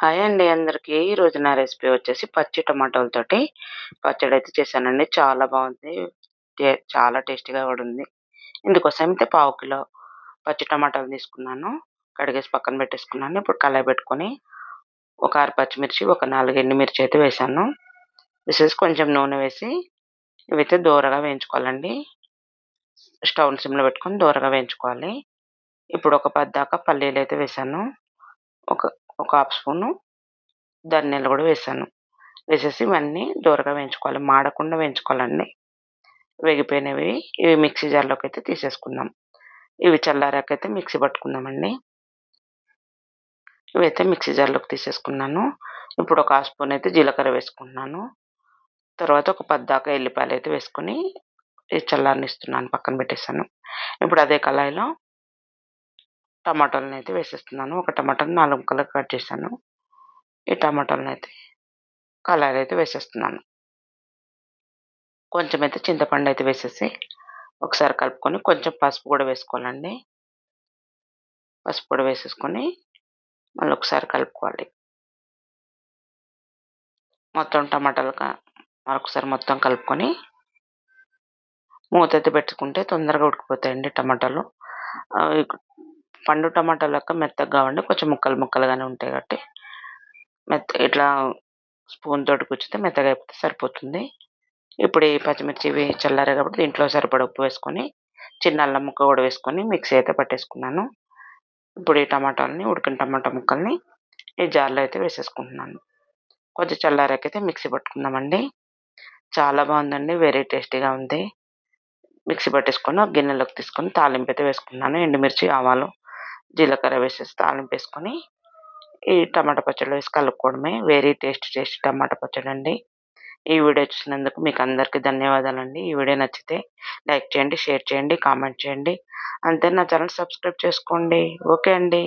Hi అండి అందరికీ. ఈరోజు నా రెసిపీ వచ్చేసి పచ్చి టమాటోలతోటి పచ్చడి అయితే చేశానండి. చాలా బాగుంది. చాలా టేస్టీగా కూడా ఉంది. ఇందుకోసం అయితే పావు కిలో పచ్చి టమాటాలు తీసుకున్నాను. కడిగేసి పక్కన పెట్టేసుకున్నాను. ఇప్పుడు కళాయి పెట్టుకొని ఒక ఆరు పచ్చిమిర్చి ఒక నాలుగు ఎండుమిర్చి అయితే వేసాను వేసేసి కొంచెం నూనె వేసి ఇవైతే దూరగా వేయించుకోవాలండి. స్టవ్ సిమ్లో పెట్టుకొని దూరగా వేయించుకోవాలి. ఇప్పుడు ఒక పది దాకా పల్లీలు అయితే వేసాను ఒక ఒక హాఫ్ స్పూను ధనియాలు కూడా వేసాను. వేసేసి ఇవన్నీ దూరగా వేయించుకోవాలి. మాడకుండా వేయించుకోవాలండి. వేగిపోయినవి ఇవి మిక్సీ జార్లోకి అయితే తీసేసుకుందాం. ఇవి చల్లారాకైతే మిక్సీ పట్టుకుందామండి. ఇవైతే మిక్సీ జార్లోకి తీసేసుకున్నాను. ఇప్పుడు ఒక హాఫ్ స్పూన్ అయితే జీలకర్ర వేసుకుంటున్నాను. తర్వాత ఒక పద్దాకా ఎల్లిపాయలు అయితే వేసుకొని చల్లారనిస్తున్నాను. పక్కన పెట్టేశాను. ఇప్పుడు అదే కళాయిలో టమాటాలను అయితే వేసేస్తున్నాను. ఒక టమాటాను నాలుగు ముక్కలకు కట్ చేశాను. ఈ టమాటాలను అయితే కలర్ అయితే వేసేస్తున్నాను. కొంచెం అయితే చింతపండు అయితే వేసేసి ఒకసారి కలుపుకొని కొంచెం పసుపు కూడా వేసుకోవాలండి. పసుపు కూడా వేసేసుకొని మళ్ళీ ఒకసారి కలుపుకోవాలి. మొత్తం టమాటాలు మరొకసారి మొత్తం కలుపుకొని మూత అయితే పెట్టుకుంటే తొందరగా ఉడికిపోతాయండి టమాటాలు. పండు టమాటాలు లెక్క మెత్తగా కావండి కొంచెం ముక్కలు ముక్కలుగానే ఉంటాయి కాబట్టి మెత్త ఇట్లా స్పూన్ తోటి కూర్చితే మెత్తగా అయిపోతే సరిపోతుంది. ఇప్పుడు ఈ పచ్చిమిర్చి ఇవి చల్లారే కాబట్టి దీంట్లో సరిపడ ఉప్పు వేసుకొని చిన్న అల్లం ముక్క కూడా వేసుకొని మిక్సీ అయితే పట్టేసుకున్నాను. ఇప్పుడు ఈ టమాటాలని ఉడికిన టమాటా ముక్కల్ని ఈ జార్లో అయితే వేసేసుకుంటున్నాను. కొంచెం చల్లారాకైతే మిక్సీ పట్టుకుందామండి. చాలా బాగుందండి వెరీ టేస్టీగా ఉంది. మిక్సీ పట్టేసుకొని ఒక గిన్నెలోకి తీసుకొని తాలింపు అయితే వేసుకున్నాను. ఎండుమిర్చి ఆవాలు జీలకర్ర వేసేసి తాలింపు వేసుకొని ఈ టమాటా పచ్చడి వేసి కలుపుకోవడమే. వెరీ టేస్ట్ టేస్ట్ టమాటా పచ్చడి అండి ఈ వీడియో చూసినందుకు మీకు అందరికీ ధన్యవాదాలండి. ఈ వీడియో నచ్చితే లైక్ చేయండి షేర్ చేయండి కామెంట్ చేయండి. అంతే నా ఛానల్ సబ్స్క్రైబ్ చేసుకోండి. ఓకే అండి.